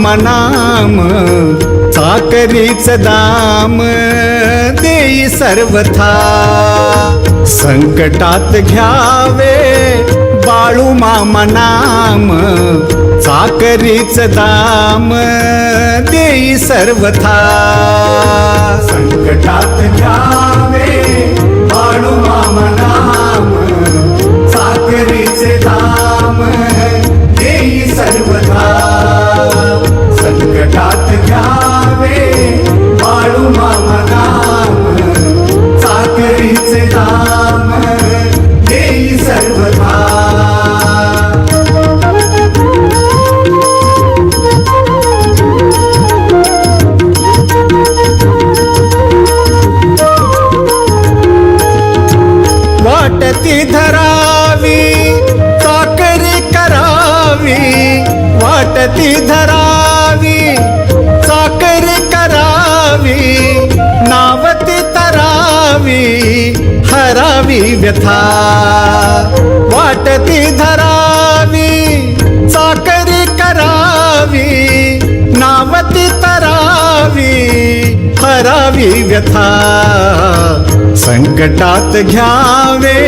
राम नाम चाकरीच दाम देई सर्वथा. संकटात घ्यावे बाळू मामा नाम चाकरीच दाम देई सर्वथा. संकटात घ्यावे बाळू मामा नाम चाकरीचे दाम देई सर्वथा. संकटात घ्यावे व्यथा वाटती धरावी चाकरी करावी नावती तरावी हरावी व्यथा. संकटात घ्यावे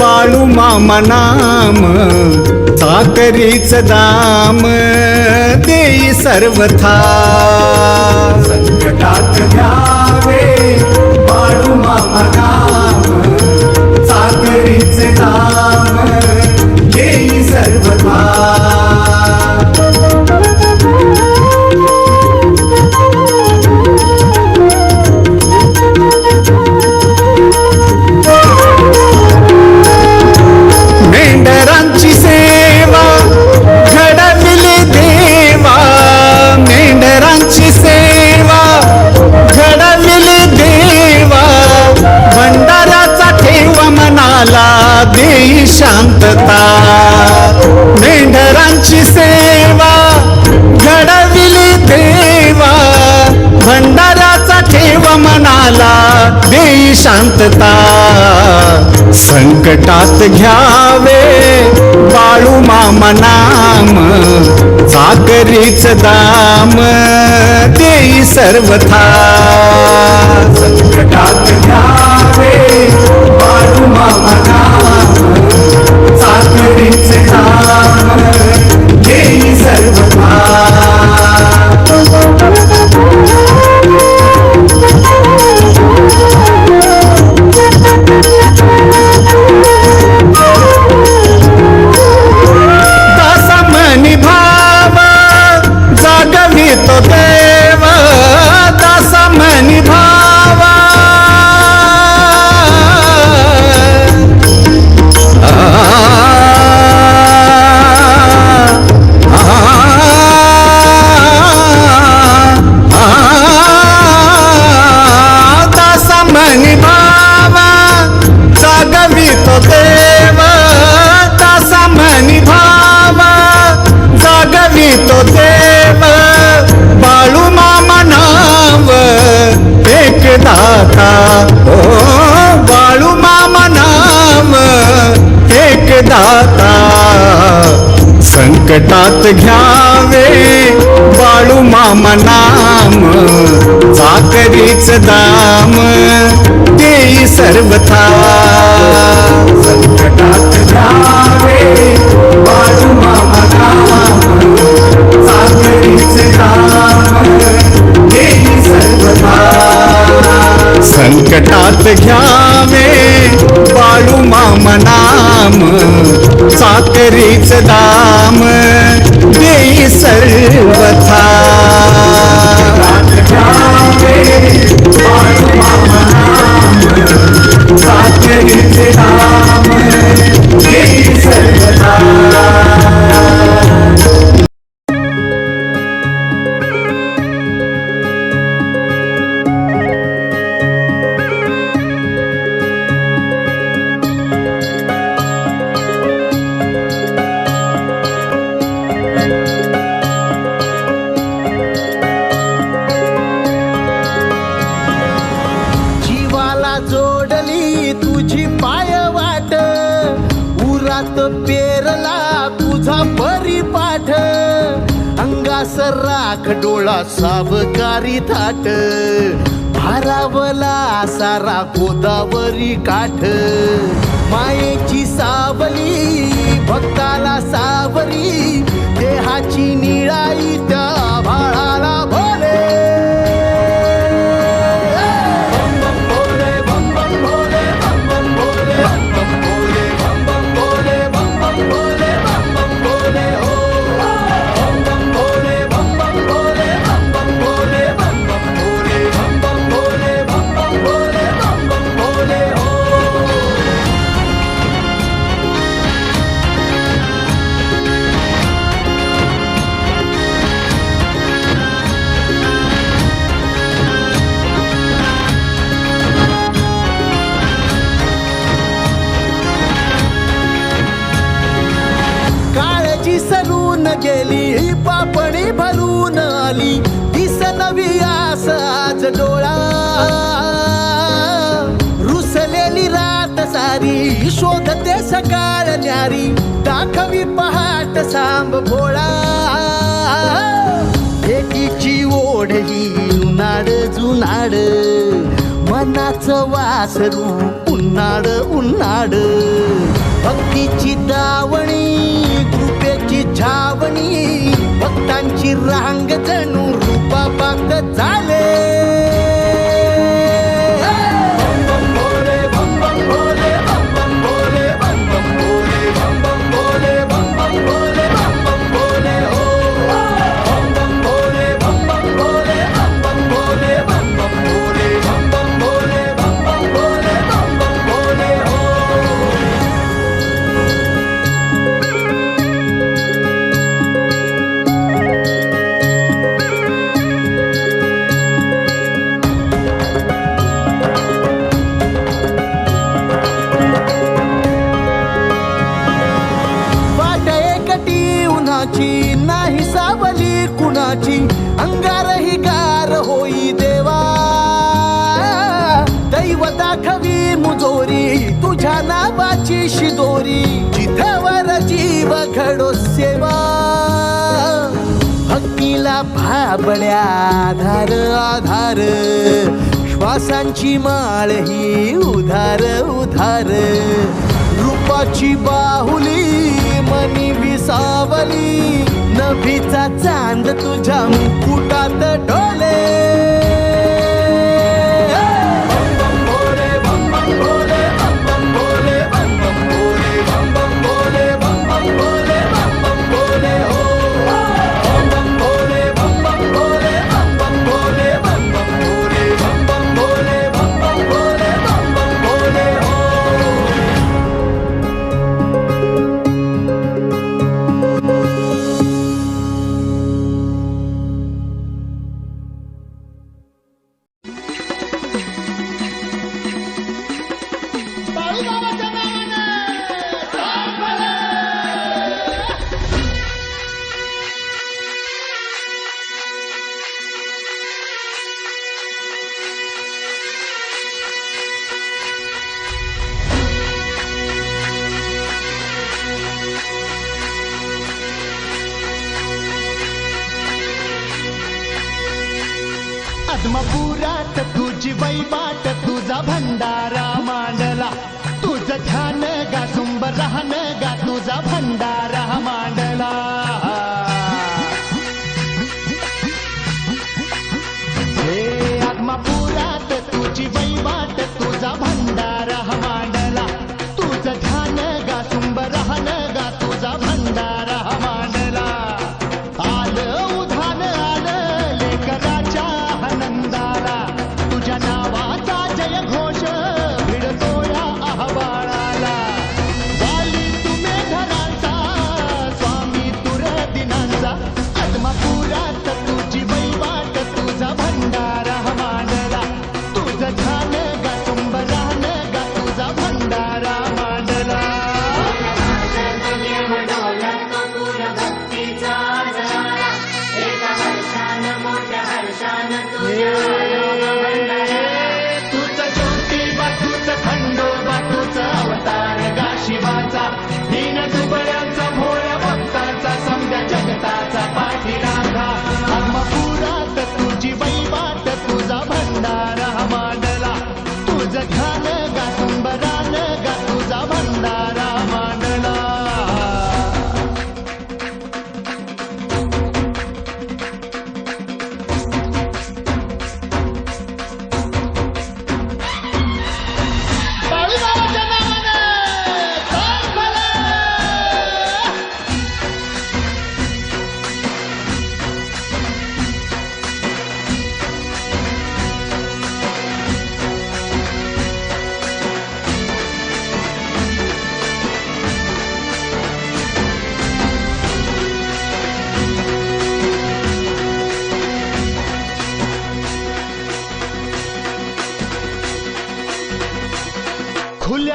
बाळू मामा नाम चाकरीच दाम देई सर्वथा. संकटात घ्यावे बाळू मामा नाम येई सर्वथा शांतता. मेंढरांची सेवा घडविली देवा. भंडाराचा ठेवा मनाला देई शांतता. संकटात घ्यावे बाळू मामा नाम चाकरीच दाम देई सर्वथा. संकटात घ्यावे बाळू मामा नाम चाकरीच दाम संकटात घ्यावे. बाळू मामा नाम चाकरीच दाम. देई सर्वथा. संकटात घ्यावे. बाळू मामा नाम चाकरीच दाम. संकटात घ्यावे. बाळू मामा नाम चाकरीच दाम देई सर्वथा. चाकरीचे दाम देई सर्वथा. पेरला तुझा परिपाठ. अंगास राख डोळा सावकारी थाट. भारावला सारा गोदावरी काठ. मायेची सावली भक्ताला सावली देहाची निळाई त्या भाळाला दारी शोधते सकाळ न्यारी दाखवी पहाट सांब भोळा. एकीची ओढली उन्हाळ जुनाड मनाच वासरू उन्हाळ उन्हाळ. भक्तीची दावणी कृपेची छावणी भक्तांची रांग जणू रूपा पाक झाड दैव दाखवी मुजोरी तुझ्या नावाची शिदोरी जिथवर जीव घडो सेवा. भक्तीला भाबड्या आधार आधार श्वासांची माळ ही उधार उधार. रूपाची बाहुली मनी विसावली नभीचा चांद तुझ्या बैबाट तुझा भंडारा मांडला. तुझं छान गा सुंबर राहन गा तुझा भंडारा मांडला. color.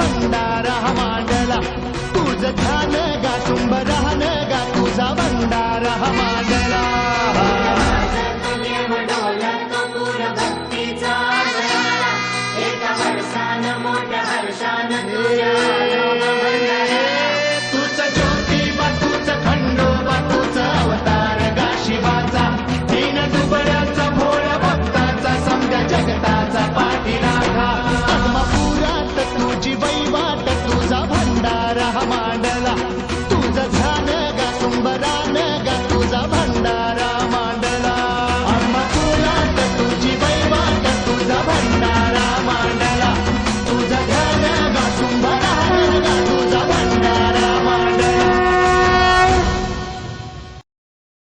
तुझा भंडारा मांडला तुझ ध्यान गा